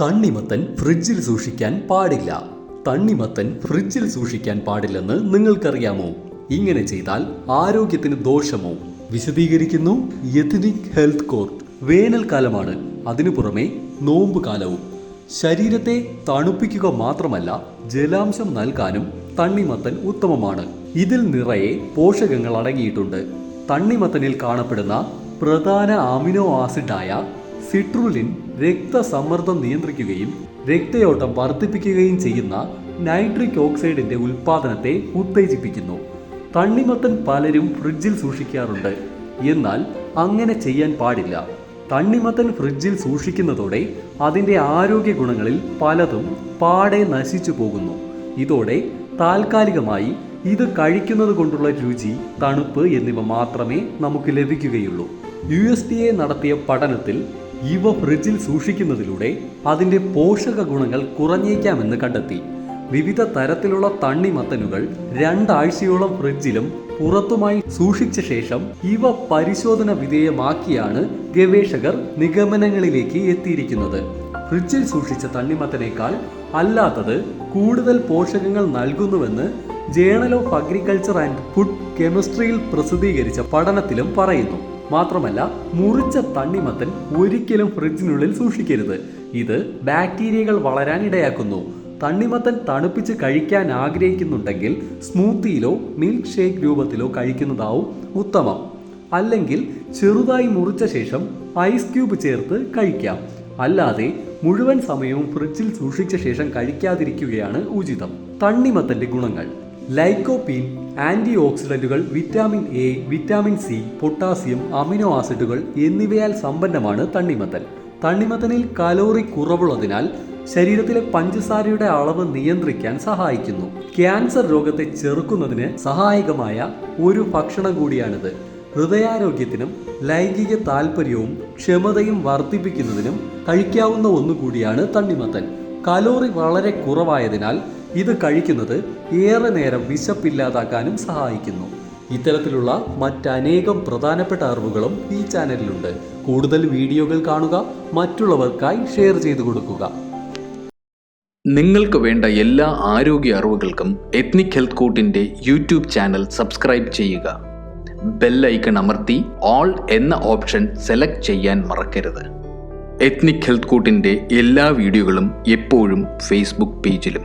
തണ്ണിമത്തൻ ഫ്രിഡ്ജിൽ സൂക്ഷിക്കാൻ പാടില്ല. തണ്ണിമത്തൻ ഫ്രിഡ്ജിൽ സൂക്ഷിക്കാൻ പാടില്ലെന്ന് നിങ്ങൾക്കറിയാമോ? ഇങ്ങനെ ചെയ്താൽ ആരോഗ്യത്തിന് ദോഷമോ? വിശദീകരിക്കുന്നു എഥനിക് ഹെൽത്ത് കോർട്ട് വേനൽക്കാലമാണ്. അതിനു പുറമെ നോമ്പ് കാലവും. ശരീരത്തെ തണുപ്പിക്കുക മാത്രമല്ല ജലാംശം നൽകാനും തണ്ണിമത്തൻ ഉത്തമമാണ്. ഇതിൽ നിറയെ പോഷകങ്ങൾ അടങ്ങിയിട്ടുണ്ട്. തണ്ണിമത്തനിൽ കാണപ്പെടുന്ന പ്രധാന അമിനോ ആസിഡായ സിട്രുലിൻ രക്തസമ്മർദ്ദം നിയന്ത്രിക്കുകയും രക്തയോട്ടം വർദ്ധിപ്പിക്കുകയും ചെയ്യുന്ന നൈട്രിക് ഓക്സൈഡിന്റെ ഉൽപ്പാദനത്തെ ഉത്തേജിപ്പിക്കുന്നു. തണ്ണിമത്തൻ പലരും ഫ്രിഡ്ജിൽ സൂക്ഷിക്കാറുണ്ട്. എന്നാൽ അങ്ങനെ ചെയ്യാൻ പാടില്ല. തണ്ണിമത്തൻ ഫ്രിഡ്ജിൽ സൂക്ഷിക്കുന്നതോടെ അതിന്റെ ആരോഗ്യ ഗുണങ്ങളിൽ പലതും പാടെ നശിച്ചു പോകുന്നു. ഇതോടെ താൽക്കാലികമായി ഇത് കഴിക്കുന്നത് കൊണ്ടുള്ള രുചി തണുപ്പ് എന്നിവ മാത്രമേ നമുക്ക് ലഭിക്കുകയുള്ളൂ. യു എസ് ഡി എ നടത്തിയ പഠനത്തിൽ ഇവ ഫ്രിഡ്ജിൽ സൂക്ഷിക്കുന്നതിലൂടെ അതിന്റെ പോഷക ഗുണങ്ങൾ കുറഞ്ഞേക്കാമെന്ന് കണ്ടെത്തി. വിവിധ തരത്തിലുള്ള തണ്ണിമത്തനുകൾ രണ്ടാഴ്ചയോളം ഫ്രിഡ്ജിലും പുറത്തുമായി സൂക്ഷിച്ച ശേഷം ഇവ പരിശോധന വിധേയമാക്കിയാണ് ഗവേഷകർ നിഗമനങ്ങളിലേക്ക് എത്തിയിരിക്കുന്നത്. ഫ്രിഡ്ജിൽ സൂക്ഷിച്ച തണ്ണിമത്തനേക്കാൾ അല്ലാത്തത് കൂടുതൽ പോഷകങ്ങൾ നൽകുന്നുവെന്ന് journal of agriculture and food കെമിസ്ട്രിയിൽ പ്രസിദ്ധീകരിച്ച പഠനത്തിലും പറയുന്നു. മാത്രമല്ല മുറിച്ച തണ്ണിമത്തൻ ഒരിക്കലും ഫ്രിഡ്ജിനുള്ളിൽ സൂക്ഷിക്കരുത്. ഇത് ബാക്ടീരിയകൾ വളരാൻ ഇടയാക്കുന്നു. തണ്ണിമത്തൻ തണുപ്പിച്ച് കഴിക്കാൻ ആഗ്രഹിക്കുന്നുണ്ടെങ്കിൽ സ്മൂത്തിയിലോ മിൽക്ക് ഷേക്ക് രൂപത്തിലോ കഴിക്കുന്നതാവും ഉത്തമം. അല്ലെങ്കിൽ ചെറുതായി മുറിച്ച ശേഷം ഐസ് ക്യൂബ് ചേർത്ത് കഴിക്കാം. അല്ലാതെ മുഴുവൻ സമയവും ഫ്രിഡ്ജിൽ സൂക്ഷിച്ച ശേഷം കഴിക്കാതിരിക്കുകയാണ് ഉചിതം. തണ്ണിമത്തന്റെ ഗുണങ്ങൾ. Lycopene anti ഓക്സിഡന്റുകൾ vitamin A vitamin C potassium amino ആസിഡുകൾ എന്നിവയാൽ സമ്പന്നമാണ് തണ്ണിമത്തൻ. തണ്ണിമത്തനിൽ കലോറി കുറവുള്ളതിനാൽ ശരീരത്തിലെ പഞ്ചസാരയുടെ അളവ് നിയന്ത്രിക്കാൻ സഹായിക്കുന്നു. ക്യാൻസർ രോഗത്തെ ചെറുക്കുന്നതിന് സഹായകമായ ഒരു ഭക്ഷണം കൂടിയാണിത്. ഹൃദയാരോഗ്യത്തിനും ലൈംഗിക താല്പര്യവും ക്ഷമതയും വർദ്ധിപ്പിക്കുന്നതിനും കഴിക്കാവുന്ന ഒന്നുകൂടിയാണ് തണ്ണിമത്തൻ. കലോറി വളരെ കുറവായതിനാൽ ഇത് കഴിക്കുന്നത് ഏറെ നേരം വിശപ്പില്ലാതാക്കാനും സഹായിക്കുന്നു. ഇത്തരത്തിലുള്ള മറ്റനേകം പ്രധാനപ്പെട്ട അറിവുകളും ഈ ചാനലിലുണ്ട്. കൂടുതൽ വീഡിയോകൾ കാണുക മറ്റുള്ളവർക്കായി ഷെയർ ചെയ്തു കൊടുക്കുക. നിങ്ങൾക്ക് വേണ്ട എല്ലാ ആരോഗ്യ അറിവുകൾക്കും എത്നിക് ഹെൽത്ത് കൂട്ടിന്റെ യൂട്യൂബ് ചാനൽ സബ്സ്ക്രൈബ് ചെയ്യുക. ബെൽ ഐക്കൺ അമർത്തി ഓൾ എന്ന ഓപ്ഷൻ സെലക്ട് ചെയ്യാൻ മറക്കരുത്. എത്നിക് ഹെൽത്ത് കൂട്ടിന്റെ എല്ലാ വീഡിയോകളും എപ്പോഴും ഫേസ്ബുക്ക് പേജിലും